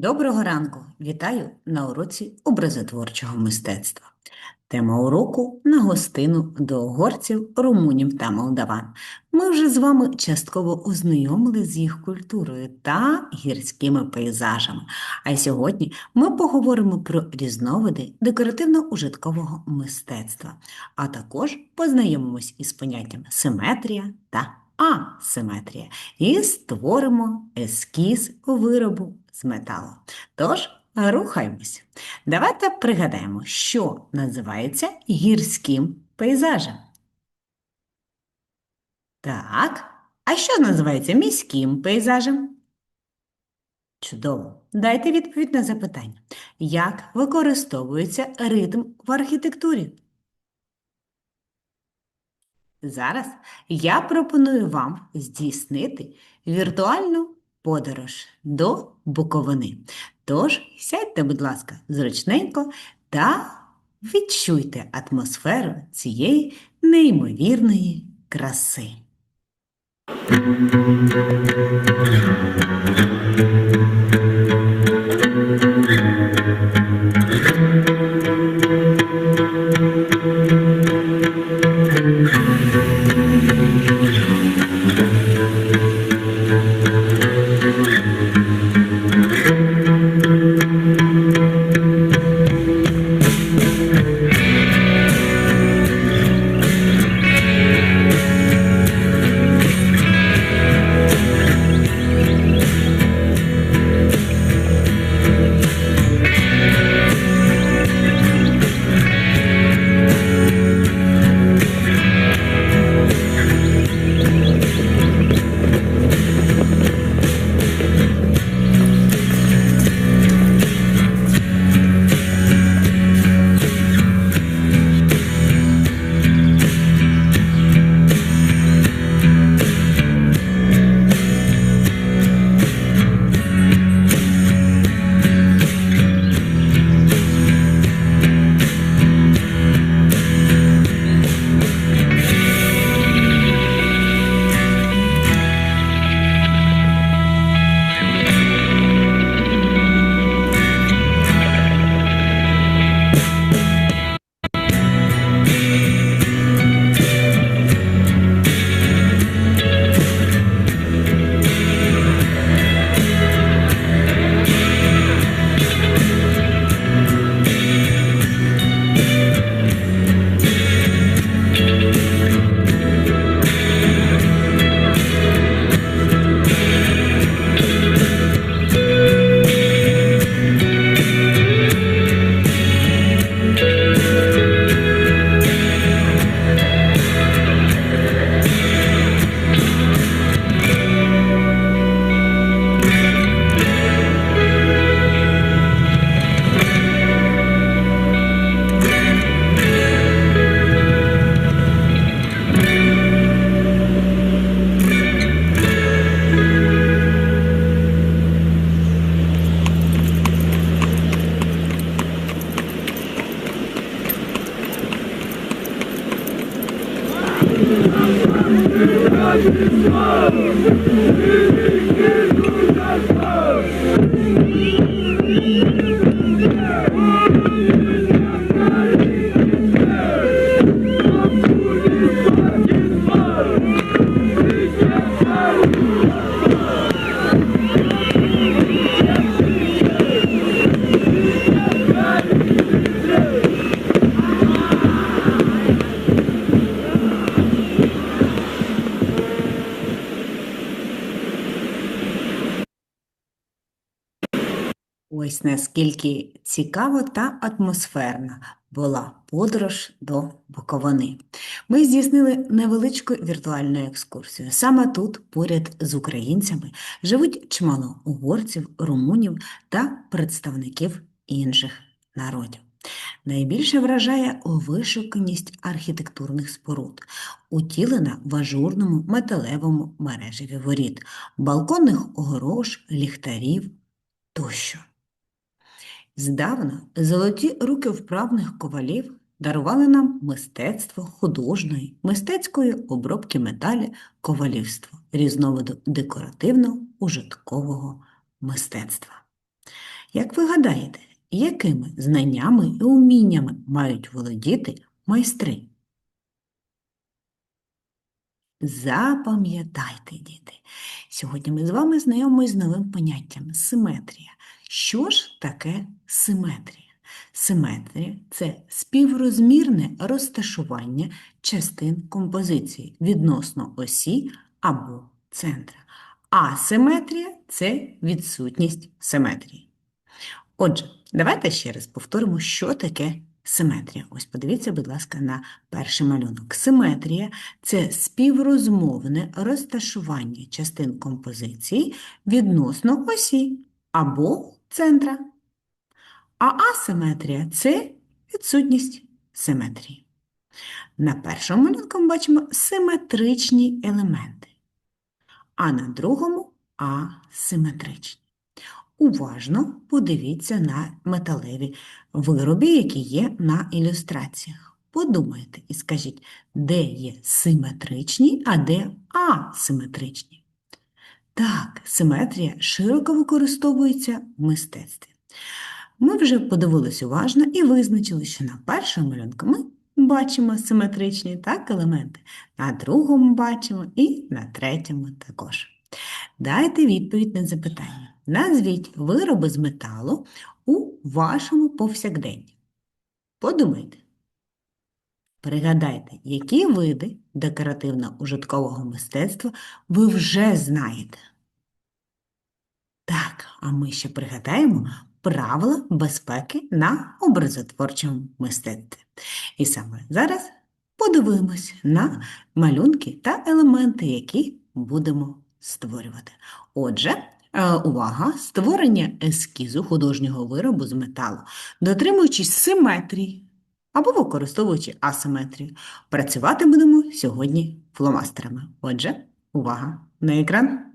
Доброго ранку! Вітаю на уроці образотворчого мистецтва. Тема уроку на гостину до угорців, румунів та молдаван. Ми вже з вами частково ознайомили з їх культурою та гірськими пейзажами. А сьогодні ми поговоримо про різновиди декоративно-ужиткового мистецтва, а також познайомимось із поняттями симетрія та асиметрія і створимо ескіз виробу з металу. Тож, рухаємось. Давайте пригадаємо, що називається гірським пейзажем. Так, а що називається міським пейзажем? Чудово. Дайте відповідь на запитання. Як використовується ритм в архітектурі? Зараз я пропоную вам здійснити віртуальну подорож до Буковини. Тож сядьте, будь ласка, зручненько та відчуйте атмосферу цієї неймовірної краси. Ось наскільки цікава та атмосферна була подорож до Буковини. Ми здійснили невеличку віртуальну екскурсію. Саме тут, поряд з українцями, живуть чимало угорців, румунів та представників інших народів. Найбільше вражає вишуканість архітектурних споруд, утілена в ажурному металевому мережеві воріт, балконних огорож, ліхтарів тощо. Здавна золоті руки вправних ковалів дарували нам мистецтво художньої, мистецької обробки металі ковалівство, різновиду декоративно-ужиткового мистецтва. Як ви гадаєте, якими знаннями і уміннями мають володіти майстри? Запам'ятайте, діти, сьогодні ми з вами знайомимось з новим поняттям симетрія. Що ж таке симетрія? Симетрія це співрозмірне розташування частин композиції відносно осі або центра. А симетрія це відсутність симетрії. Отже, давайте ще раз повторимо, що таке симетрія. Ось подивіться, будь ласка, на перший малюнок. Симетрія це співрозмовне розташування частин композиції відносно осі або центра. А асиметрія це відсутність симетрії. На першому малюнку ми бачимо симетричні елементи, а на другому асиметричні. Уважно подивіться на металеві вироби, які є на ілюстраціях. Подумайте і скажіть, де є симетричні, а де асиметричні. Так, симетрія широко використовується в мистецтві. Ми вже подивилися уважно і визначили, що на першому малюнку ми бачимо симетричні так, елементи, на другому бачимо і на третьому також. Дайте відповідь на запитання. Назвіть вироби з металу у вашому повсякденні. Подумайте. Пригадайте, які види декоративно-ужиткового мистецтва ви вже знаєте. Так, а ми ще пригадаємо правила безпеки на образотворчому мистецтві. І саме зараз подивимось на малюнки та елементи, які будемо створювати. Отже, е, увага! Створення ескізу художнього виробу з металу, дотримуючись симетрії або використовуючи асиметрію. Працювати будемо сьогодні фломастерами. Отже, увага на екран.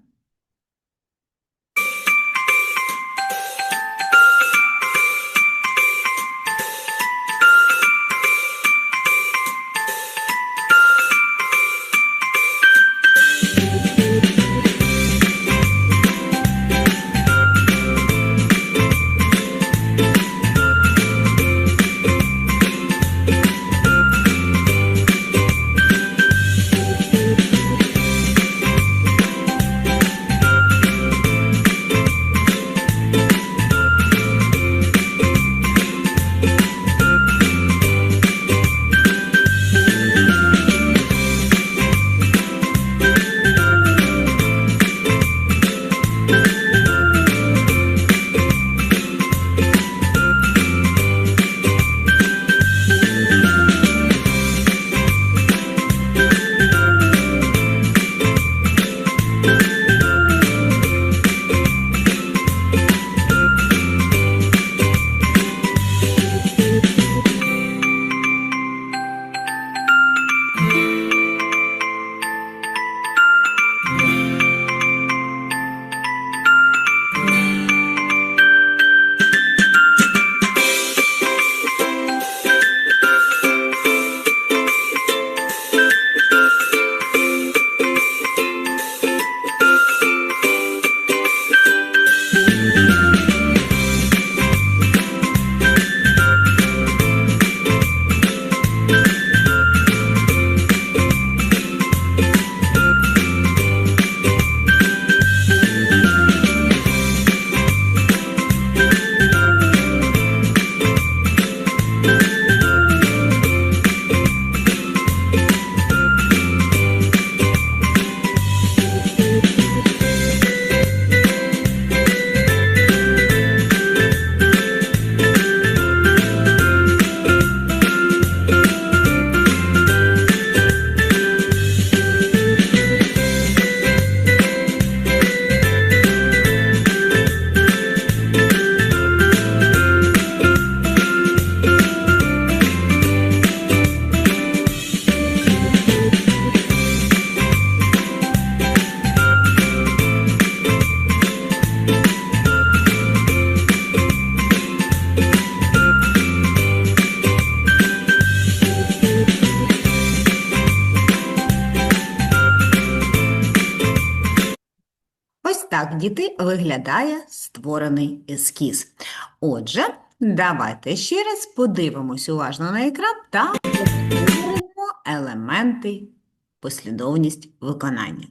Діти, виглядає створений ескіз. Отже, давайте ще раз подивимось уважно на екран та повторимо елементи, послідовність виконання.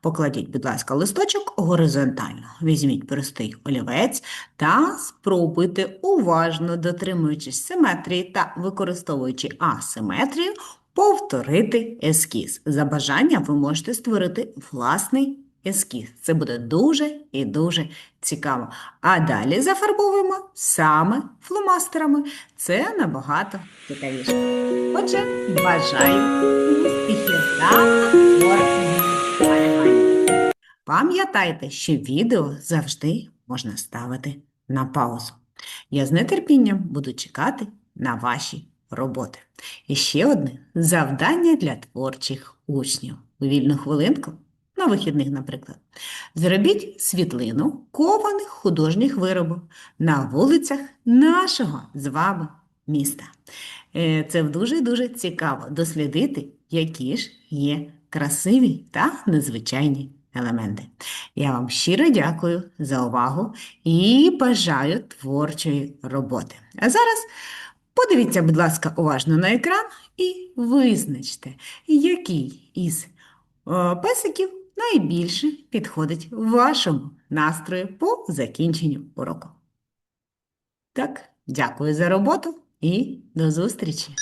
Покладіть, будь ласка, листочок горизонтально. Візьміть простий олівець та спробуйте уважно, дотримуючись симетрії та використовуючи асиметрію, повторити ескіз. За бажанням ви можете створити власний ескіз. Це буде дуже і дуже цікаво. А далі зафарбовуємо саме фломастерами. Це набагато цікавіше. Отже, бажаю. Пам'ятайте, що відео завжди можна ставити на паузу. Я з нетерпінням буду чекати на ваші роботи. І ще одне завдання для творчих учнів. У вільну хвилинку, на вихідних, наприклад, зробіть світлину кованих художніх виробів на вулицях нашого з вами міста. Е, Це дуже-дуже цікаво дослідити, які ж є красиві та незвичайні елементи. Я вам щиро дякую за увагу і бажаю творчої роботи. А зараз подивіться, будь ласка, уважно на екран і визначте, який із е, песиків найбільше підходить вашому настрою по закінченню уроку. Так, дякую за роботу і до зустрічі!